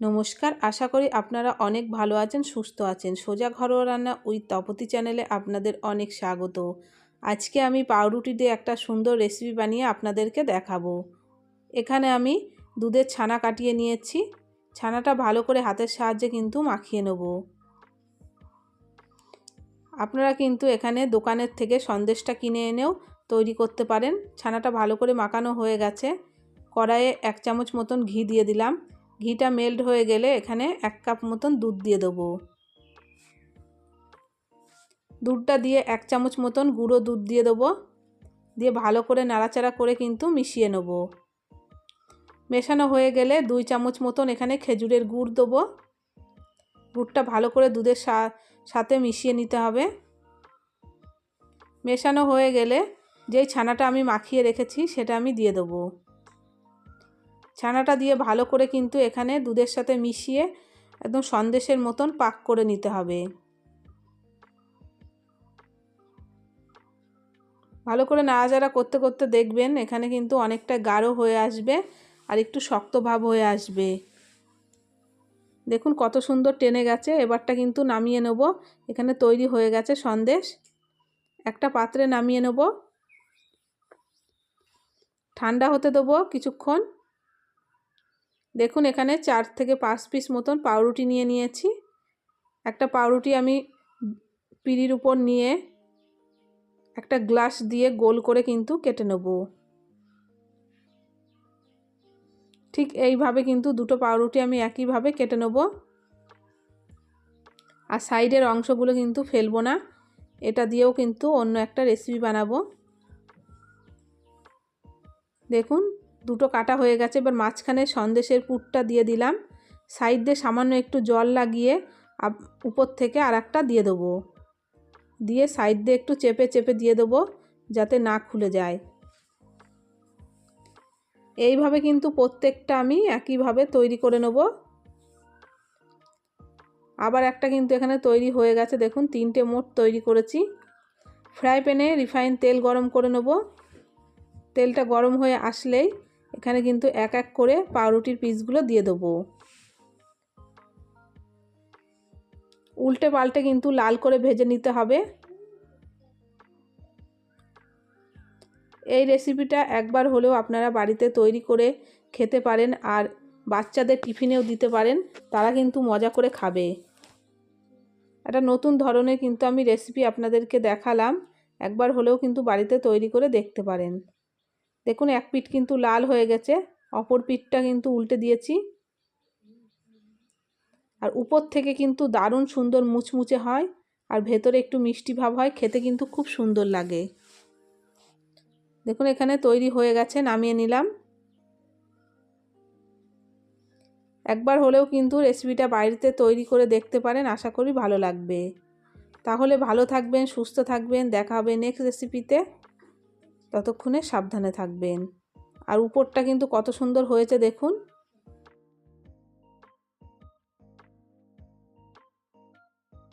নমস্কার, আশা করি আপনারা অনেক ভালো আছেন, সুস্থ আছেন। সোজা ঘরোয়া রান্না উইথ তপতি চ্যানেলে আপনাদের অনেক স্বাগত। আজকে আমি পাউরুটি দিয়ে একটা সুন্দর রেসিপি বানিয়ে আপনাদেরকে দেখাবো। এখানে আমি দুধের ছানা কাটিয়ে নিয়েছি। ছানাটা ভালো করে হাতের সাহায্যে কিন্তু মাখিয়ে নেব। আপনারা কিন্তু এখানে দোকানের থেকে সন্দেশটা কিনে এনেও তৈরি করতে পারেন। ছানাটা ভালো করে মাখানো হয়ে গেছে। কড়াইয়ে এক চামচ মতন ঘি দিয়ে দিলাম। ঘিটা মেল্ট হয়ে গেলে এখানে এক কাপ মতন দুধ দিয়ে দেবো। দুধটা দিয়ে এক চামচ মতন গুঁড়ো দুধ দিয়ে দেবো। দিয়ে ভালো করে নাড়াচাড়া করে কিন্তু মিশিয়ে নেব। মেশানো হয়ে গেলে দুই চামচ মতন এখানে খেজুরের গুড় দেবো। গুড়টা ভালো করে দুধের সাথে মিশিয়ে নিতে হবে। মেশানো হয়ে গেলে যেই ছানাটা আমি মাখিয়ে রেখেছি সেটা আমি দিয়ে দেবো। ছানাটা দিয়ে ভালো করে কিন্তু এখানে দুধের সাথে মিশিয়ে একদম সন্দেশের মতন পাক করে নিতে হবে। ভালো করে নাড়াচাড়া করতে করতে দেখবেন এখানে কিন্তু অনেকটা গাঢ় হয়ে আসবে আর একটু শক্ত ভাব হয়ে আসবে। দেখুন কত সুন্দর টেনে গেছে, এবারটা কিন্তু নামিয়ে নেব। এখানে তৈরি হয়ে গেছে সন্দেশ। একটা পাত্রে নামিয়ে নেব। ঠান্ডা হতে দেবো কিছুক্ষণ। দেখুন, এখানে চার থেকে পাঁচ পিস মতন পাউরুটি নিয়ে নিয়েছি। একটা পাউরুটি আমি পিড়ির উপর নিয়ে একটা গ্লাস দিয়ে গোল করে কিন্তু কেটে নেব। ঠিক এইভাবে কিন্তু দুটো পাউরুটি আমি একইভাবে কেটে নেব। আর সাইডের অংশগুলো কিন্তু ফেলব না, এটা দিয়েও কিন্তু অন্য একটা রেসিপি বানাবো। দেখুন দুটো কাটা হয়ে গেছে। এবার মাঝখানে সন্দেশের পুরটা দিয়ে দিলাম। সাইড দিয়ে সামান্য একটু জল লাগিয়ে উপর থেকে আর একটা দিয়ে দেবো। দিয়ে সাইড দিয়ে একটু চেপে চেপে দিয়ে দেবো যাতে না খুলে যায়। এইভাবে কিন্তু প্রত্যেকটা আমি একইভাবে তৈরি করে নেব। আবার একটা কিন্তু এখানে তৈরি হয়ে গেছে। দেখুন, তিনটে মোট তৈরি করেছি। ফ্রাই প্যানে রিফাইন তেল গরম করে নেব। তেলটা গরম হয়ে আসলেই এখানে কিন্তু এক এক করে পাউরুটির পিসগুলো দিয়ে দেবো। উল্টে পাল্টে কিন্তু লাল করে ভেজে নিতে হবে। এই রেসিপিটা একবার হলেও আপনারা বাড়িতে তৈরি করে খেতে পারেন আর বাচ্চাদের টিফিনেও দিতে পারেন, তারা কিন্তু মজা করে খাবে। একটা নতুন ধরনের কিন্তু আমি রেসিপি আপনাদেরকে দেখালাম, একবার হলেও কিন্তু বাড়িতে তৈরি করে দেখতে পারেন। দেখুন, এক পিঠ কিন্তু লাল হয়ে গেছে, অপর পিঠটা কিন্তু উল্টে দিয়েছি। আর উপর থেকে কিন্তু দারুণ সুন্দর মুচমুচে হয়, আর ভেতরে একটু মিষ্টি ভাব হয়, খেতে কিন্তু খুব সুন্দর লাগে। দেখুন, এখানে তৈরি হয়ে গেছে, নামিয়ে নিলাম। একবার হলেও কিন্তু রেসিপিটা বাড়িতে তৈরি করে দেখতে পারেন, আশা করি ভালো লাগবে। তাহলে ভালো থাকবেন, সুস্থ থাকবেন, দেখা হবে নেক্সট রেসিপিতে ততক্ষণে সাবধানে থাকবেন। আর উপরটা কিন্তু কত সুন্দর হয়েছে দেখুন।